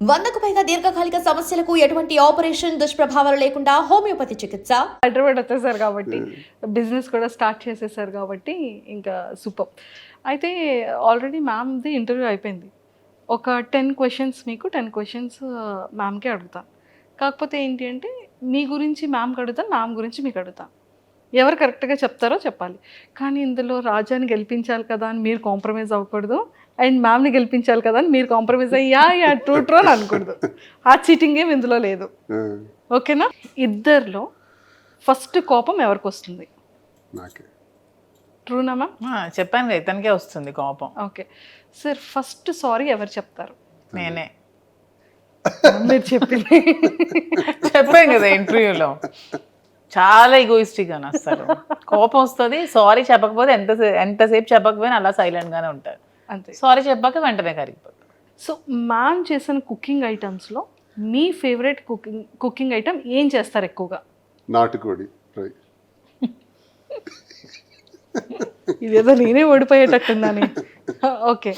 వందకు పైగా దీర్ఘకాలిక సమస్యలకు ఎటువంటి ఆపరేషన్ దుష్ప్రభావాలు లేకుండా హోమియోపతి చికిత్స. హైదరాబాద్ వచ్చేసారు కాబట్టి బిజినెస్ కూడా స్టార్ట్ చేసేసారు కాబట్టి ఇంకా సూపర్. అయితే ఆల్రెడీ మ్యామ్ది ఇంటర్వ్యూ అయిపోయింది. ఒక టెన్ క్వశ్చన్స్ మీకు టెన్ క్వశ్చన్స్ మ్యామ్కే అడుగుతాను కాకపోతే ఏంటి అంటే మీ గురించి మ్యామ్కి అడుగుతాను మ్యామ్ గురించి మీకు అడుగుతాను ఎవరు కరెక్ట్గా చెప్తారో చెప్పాలి. కానీ ఇందులో రాజాని గెలిపించాలి కదా అని మీరు కాంప్రమైజ్ అవ్వకూడదు. అండ్ మ్యామ్ని గెలిపించాలి కదా అని మీరు కాంప్రమైజ్ అయ్యా యా ట్రూ ట్రూ అని అనకూడదు ఆ చీటింగ్ ఏం ఇందులో లేదు. ఓకేనా? ఇద్దరిలో ఫస్ట్ కోపం ఎవరికి వస్తుంది? నాకే. ట్రూనా మ్యామ్? చెప్పాను కదా ఇతనికే వస్తుంది కోపం. ఓకే. సార్ ఫస్ట్ సారీ ఎవరు చెప్తారు? నేనే. మీరు చెప్పింది చెప్పాను కదా ఇంటర్వ్యూలో. చాలా ఈగోయిస్టిక్ అని అసలు కోపం వస్తుంది సారీ చెప్పకపోతే ఎంత ఎంతసేపు చెప్పకపోయినా అలా సైలెంట్ గానే ఉంటారు. అంతే. సారీ చెప్పాక వెంటనే కరిగిపోతారు సో మ్యామ్ చేసిన కుకింగ్ ఐటమ్స్లో మీ ఫేవరెట్ కుకింగ్ కుకింగ్ ఐటమ్ ఏం చేస్తారు ఎక్కువగా? నాటుకోడి ఫ్రై. ఇదేదో నేనే ఓడిపోయేటట్టుందని. ఓకే.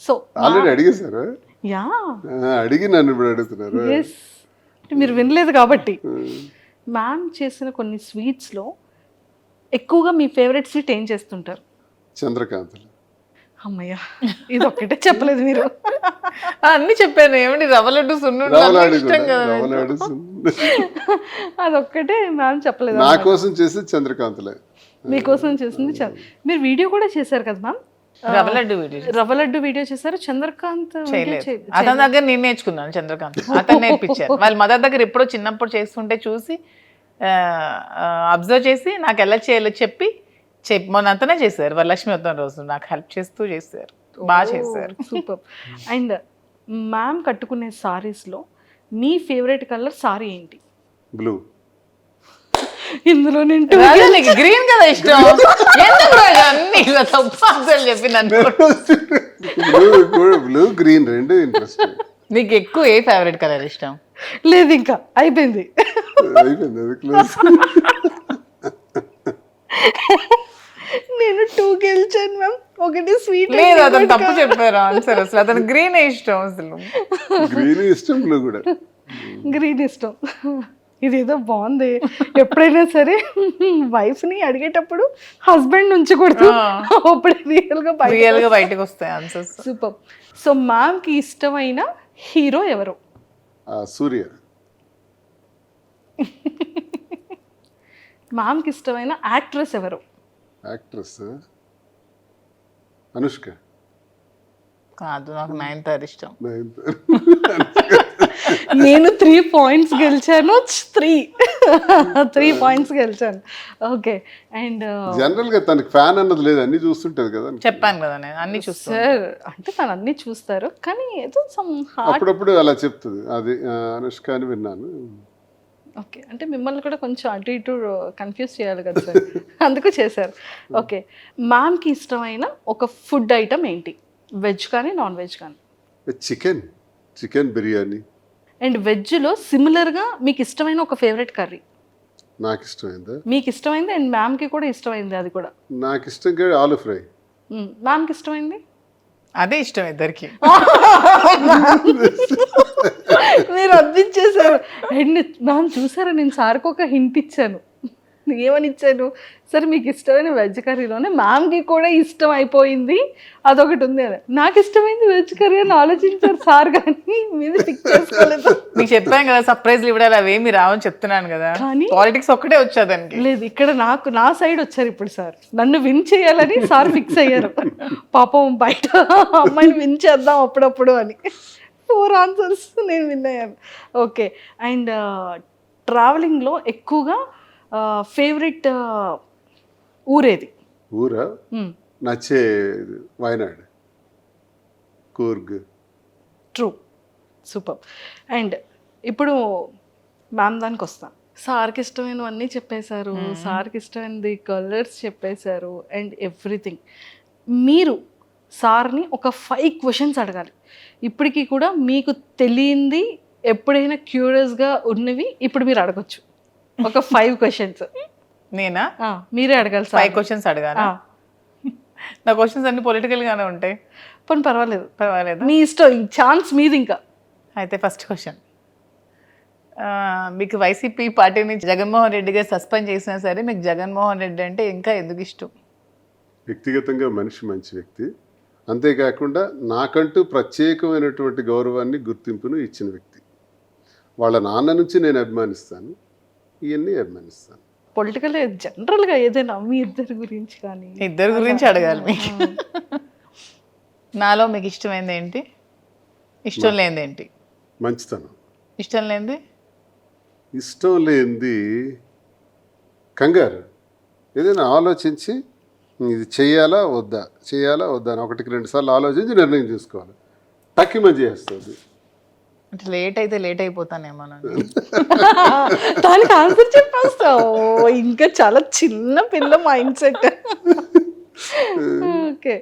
సో ఆల్రెడీ అడిగేశారు? యా. అడిగి నన్ను ఇప్పుడు అడుగుతున్నారు. ఎస్ మీరు వినలేదు కాబట్టి. మ్యామ్ చేసిన కొన్ని స్వీట్స్లో ఎక్కువగా మీ ఫేవరెట్ స్వీట్ ఏం చేస్తుంటారు? చంద్రకాంతలు. అమ్మయ్య ఇది ఒక్కటే చెప్పలేదు మీరు. అన్ని చెప్పాను ఏమిటి రవ్వ లడ్డు ఇష్టం కదా. రవలాడు అదొక్కటే మ్యామ్ చెప్పలేదు నా కోసం చేసేది చంద్రకాంతలే. మీకోసం చేసింది మీరు వీడియో కూడా చేశారు కదా మ్యామ్? రవ్వ లడ్డు వీడియో రవ్వ లడ్డు వీడియో చేశారు చంద్రకాంత్ అతని దగ్గర నేను నేర్చుకున్నాను చంద్రకాంత్. అతను నేర్పించారు. వాళ్ళ మదర్ దగ్గర ఎప్పుడో చిన్నప్పుడు చేస్తుంటే చూసి అబ్జర్వ్ చేసి నాకు ఎలా చేయాలో చెప్పి చెప్పి మొన్న అంతనే చేశారు వాళ్ళ లక్ష్మీ వద్దం రోజు నాకు హెల్ప్ చేస్తూ చేశారు. బాగా చేశారు. సూపర్. అండ్ మ్యామ్ కట్టుకునే సారీస్లో మీ ఫేవరెట్ కలర్ సారీ ఏంటి? బ్లూ ఇందులో నేను రాజా, నీకు గ్రీన్ కదా ఇష్టం. ఎందుకు రాజా అన్ని? ఇలా తప్పు ఆన్సర్లు చెప్పి నన్ను బ్లూ బ్లూ గ్రీన్ రెండు ఇంట్రెస్ట్ నీకు ఎక్కువ ఏ ఫేవరెట్ కలర్ ఇష్టం? లేదు ఇంకా అయిపోయింది. అయిపోయింది అది క్లోజ్ నేను టూ గెలిచాను మ్యామ్ ఒకటి స్వీట్ లేదు అతను తప్పు చెప్పారు ఆన్సర్ అసలు. అతను గ్రీన్ ఇష్టం అసలు. గ్రీన్ ఇష్టం బ్లూ కూడా. గ్రీన్ ఇష్టం. ఇదేదో బాగుంది. ఎప్పుడైనా సరే వైఫ్ని అడిగేటప్పుడు హస్బెండ్ నుంచి కొడుతూ అప్పుడు రియల్గా బయట రియల్గా బయటకు వస్తాయి ఆన్సర్స్ సూపర్ సో మ్యామ్కి ఇష్టమైన హీరో ఎవరు? సూర్య. మ్యామ్కి ఇష్టమైన యాక్ట్రెస్ ఎవరు? యాక్ట్రెస్ అనుష్క కాదు నాకు నైన్తార్ ఇష్టం. నేను త్రీ పాయింట్స్ గెలిచాను త్రీ త్రీ పాయింట్స్ గెలిచాను. ఓకే అండ్ జనరల్గా తనకి ఫ్యాన్ అన్నది లేదు అన్ని చూస్తుంటది కదా చెప్పాను కదా నేను అన్ని చూస్తాను సార్ అంటే తను అన్ని చూస్తారు కానీ ఏదో సమ్ అప్పుడప్పుడు అలా చెప్తుంది. అది అనుష్క అని విన్నాను. ఓకే. అంటే మిమ్మల్ని కూడా కొంచెం అటు ఇటు కన్ఫ్యూజ్ చేయాలి కదా సార్. అందుకు చేశారు. ఓకే. మ్యామ్కి ఇష్టమైన ఒక ఫుడ్ ఐటమ్ ఏంటి? వెజ్ కానీ నాన్ వెజ్ కానీ? చికెన్. చికెన్ బిర్యానీ. అండ్ వెజ్లో సిమిలర్గా మీకు ఇష్టమైన ఒక ఫేవరెట్ కర్రీ? నాకు ఇష్టమైందా? మీకు ఇష్టమైంది అండ్ మ్యామ్కి కూడా ఇష్టమైంది అది కూడా? నాకు ఇష్టంగా ఆలు ఫ్రై. మ్యామ్కి ఇష్టమైంది? అదే ఇష్టం ఇద్దరికి. మీరు అందించేశారు. అండ్ మ్యామ్ చూసారా నేను సార్కి ఒక హింట్ ఇచ్చాను. ఏమని ఇచ్చాను సరే మీకు ఇష్టమైన వెజ్ కర్రీలోనే మ్యామ్కి కూడా ఇష్టం అయిపోయింది అదొకటి ఉంది అని. నాకు ఇష్టమైంది వెజ్ కర్రీ అని ఆలోచించారు సార్ కానీ మీద పిక్ చేసుకోలేదు. నీకు చెప్పాను కదా సర్ప్రైజ్లు ఇవ్వడాలి అవేమి రావని చెప్తున్నాను కదా. కానీ- పాలిటిక్స్ ఒక్కటే వచ్చా దానికి. లేదు ఇక్కడ నాకు నా సైడ్ వచ్చారు ఇప్పుడు సార్. నన్ను విన్ చేయాలని సార్ ఫిక్స్ అయ్యారు. పాపం బయట అమ్మాయిని విన్ చేద్దాం అప్పుడప్పుడు అని. ఫోర్ ఆన్సర్స్ నేను విన్ అయ్యాను. ఓకే అండ్ ట్రావెలింగ్లో ఎక్కువగా ఫేవరెట్ ఊరేది? ఊరా. నచ్చే Wayanad. Coorg. True super and ఇప్పుడు మ్యామ్ దానికి వస్తాం. సార్కి ఇష్టమైనవన్నీ చెప్పేశారు సార్కి ఇష్టమైనది కలర్స్ చెప్పేశారు అండ్ ఎవ్రీథింగ్ మీరు సార్ని ఒక ఫైవ్ క్వశ్చన్స్ అడగాలి. ఇప్పటికీ కూడా మీకు తెలియంది ఎప్పుడైనా క్యూరియస్గా ఉన్నవి ఇప్పుడు మీరు అడగొచ్చు. ఒక ఫైవ్ క్వశ్చన్స్ నేనా? మీరే అడగాలి ఫైవ్ క్వశ్చన్స్ అడగాను? నా క్వశ్చన్స్ అన్ని పొలిటికల్ గానే ఉంటాయి. పోనీ పర్వాలేదు. పర్వాలేదు? మీ ఇష్టం ఛాన్స్ మీది ఇంకా. అయితే ఫస్ట్ క్వశ్చన్ మీకు వైసీపీ పార్టీ నుంచి జగన్మోహన్ రెడ్డి గారు సస్పెండ్ చేసినా సరే మీకు జగన్మోహన్ రెడ్డి అంటే ఇంకా ఎందుకు ఇష్టం? వ్యక్తిగతంగా మనిషి మంచి వ్యక్తి. అంతేకాకుండా నాకంటూ ప్రత్యేకమైనటువంటి గౌరవాన్ని గుర్తింపును ఇచ్చిన వ్యక్తి. వాళ్ళ నాన్న నుంచి నేను అభిమానిస్తాను. ఇవన్నీ అభిమానిస్తాను. పొలిటికల్ జనరల్గా ఏదైనా మీ ఇద్దరి గురించి కానీ. ఇద్దరు గురించి అడగాలి మీకు. నాలో మీకు ఇష్టమైంది ఏంటి? ఇష్టం లేనిది ఏంటి? మంచితనం. ఇష్టం లేనిది? ఇష్టం లేనిది కంగారు. ఏదైనా ఆలోచించి ఇది చేయాలా వద్దా? చేయాలా వద్దా అని ఒకటికి రెండు సార్లు ఆలోచించి నిర్ణయం తీసుకోవాలి. టక్కిమని చేస్తుంది. అంటే లేట్ అయితే లేట్ అయిపోతానేమోనండి దానికి ఆన్సర్ చెప్పేస్తావు ఇంకా చాలా చిన్న పిల్ల మైండ్ సెట్ ఓకే.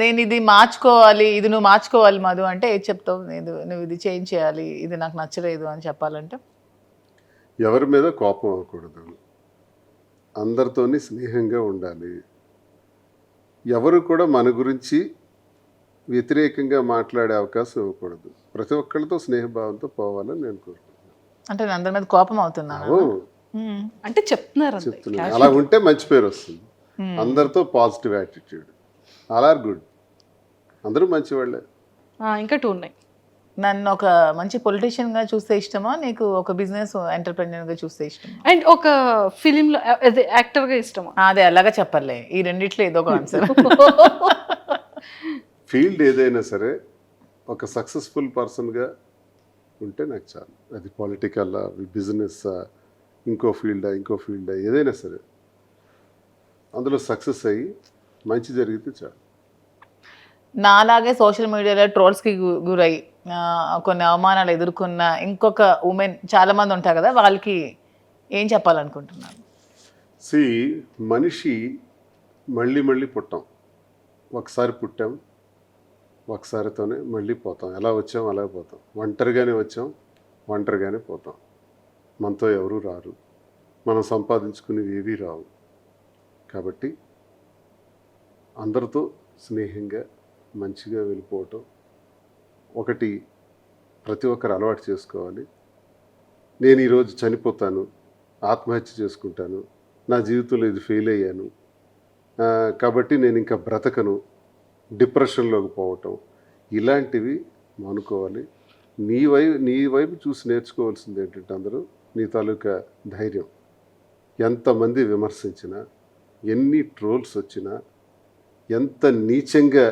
నేను ఇది మార్చుకోవాలి ఇది నువ్వు మార్చుకోవాలి మధు అంటే ఏది చెప్తావు? నేను నువ్వు ఇది చేంజ్ చేయాలి ఇది నాకు నచ్చలేదు అని చెప్పాలంటే? ఎవరి మీద కోపం అవ్వకూడదు. అందరితోని స్నేహంగా ఉండాలి. ఎవరు కూడా మన గురించి వ్యతిరేకంగా మాట్లాడే అవకాశం ఇవ్వకూడదు. ప్రతి ఒక్కరితో స్నేహభావంతో పోవాలని నేను కోరుకుంటున్నాను. అంటే నేను అందరి మీద కోపం అవుతున్నాను అంటే చెప్తున్నారు చెప్తున్నాను అలా ఉంటే మంచి పేరు వస్తుంది. అందరితో పాజిటివ్ యాటిట్యూడ్. అలా ఆర్ గుడ్. అందరూ మంచివాళ్ళే ఆ, ఇంకా టూ ఉన్నాయి. నన్ను ఒక మంచి పొలిటీషియన్గా చూస్తే ఇష్టమా? నీకు ఒక బిజినెస్ ఎంటర్ప్రెన్యూర్గా చూస్తే ఇష్టమా? అండ్ ఒక ఫిలిం లో అదే యాక్టర్గా ఇష్టమా? అదే అలాగా చెప్పర్లే ఈ రెండిట్లో ఏదో ఒక ఆన్సర్. ఫీల్డ్ ఏదైనా సరే ఒక సక్సెస్ఫుల్ పర్సన్గా ఉంటే నాకు చాలు. అది పొలిటికల్ బిజినెస్ ఇంకో ఫీల్డా ఇంకో ఫీల్డా ఏదైనా సరే. అందులో సక్సెస్ అయ్యి మంచి జరిగితే చాలు. నాలాగే సోషల్ మీడియాలో ట్రోల్స్కి గురై కొన్ని అవమానాలు ఎదుర్కొన్న ఇంకొక ఉమెన్ చాలా మంది ఉంటారు కదా వాళ్ళకి ఏం చెప్పాలనుకుంటున్నాను సి మనిషి మళ్ళీ మళ్ళీ పుట్టాం. ఒకసారి పుట్టాం ఒకసారితోనే మళ్ళీ పోతాం. ఎలా వచ్చాం అలా పోతాం. ఒంటరిగానే వచ్చాం ఒంటరిగానే పోతాం. మనతో ఎవరూ రారు. మనం సంపాదించుకునేవి ఏవీ రావు. కాబట్టి అందరితో స్నేహంగా మంచిగా వెళ్ళిపోవటం ఒకటి ప్రతి ఒక్కరు అలవాటు చేసుకోవాలి. నేను ఈరోజు చనిపోతాను ఆత్మహత్య చేసుకుంటాను నా జీవితంలో ఇది ఫెయిల్ అయ్యాను కాబట్టి నేను ఇంకా బ్రతకను డిప్రెషన్లోకి పోవటం. ఇలాంటివి అనుకోవాలి నీ వైపు నీ వైపు చూసి నేర్చుకోవాల్సింది ఏంటంటే అందరూ నీ తాలూకా ధైర్యం. ఎంతమంది విమర్శించినా ఎన్ని ట్రోల్స్ వచ్చినా ఎంత నీచంగా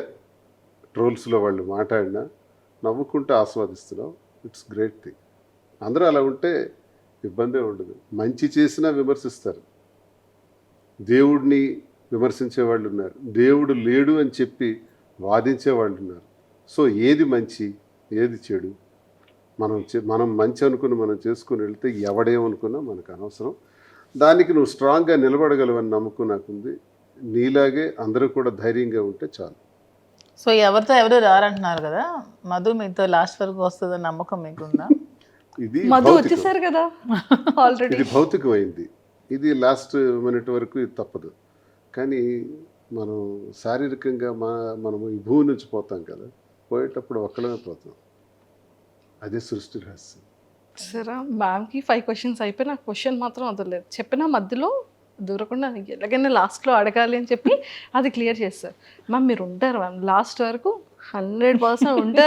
ట్రోల్స్లో వాళ్ళు మాట్లాడినా నవ్వుకుంటూ ఆస్వాదిస్తున్నావు ఇట్స్ గ్రేట్ థింగ్. అందరూ అలా ఉంటే ఇబ్బందే ఉండదు. మంచి చేసినా విమర్శిస్తారు. దేవుడిని విమర్శించే వాళ్ళు ఉన్నారు. దేవుడు లేడు అని చెప్పి వాదించే వాళ్ళు ఉన్నారు. సో ఏది మంచి ఏది చెడు? మనం మనం మంచి అనుకుని మనం చేసుకుని వెళ్తే ఎవడేమనుకున్నా మనకు అనవసరం. దానికి నువ్వు స్ట్రాంగ్గా నిలబడగలవని నమ్మకం నాకుంది. నీలాగే అందరూ కూడా ధైర్యంగా ఉంటే చాలు. సో ఎవరితో ఎవరు రారంటున్నారు కదా? మధు మీతో లాస్ట్ వరకు వస్తుందని నమ్మకం మీకుందా? ఇది మధు. వచ్చేసారు కదా ఆల్రెడీ ఇది భౌతికమైంది. ఇది లాస్ట్ మినిట్ వరకు ఇది తప్పదు. కానీ మనం శారీరకంగా మా మనము ఈ భూమి నుంచి పోతాం కదా పోయేటప్పుడు ఒక్కడమే పోతాం. అదే సృష్టి రహస్యం. సరే మ్యామ్కి ఫైవ్ క్వశ్చన్స్ అయిపోయి నాకు క్వశ్చన్ మాత్రం వదలలేదు. చెప్పిన మధ్యలో దూరకుండా ఎలాగైనా లాస్ట్లో అడగాలి అని చెప్పి అది క్లియర్ చేస్తారు. మ్యామ్ మీరు ఉంటారు మ్యామ్ లాస్ట్ వరకు హండ్రెడ్ పర్సెంట్ ఉంటారు.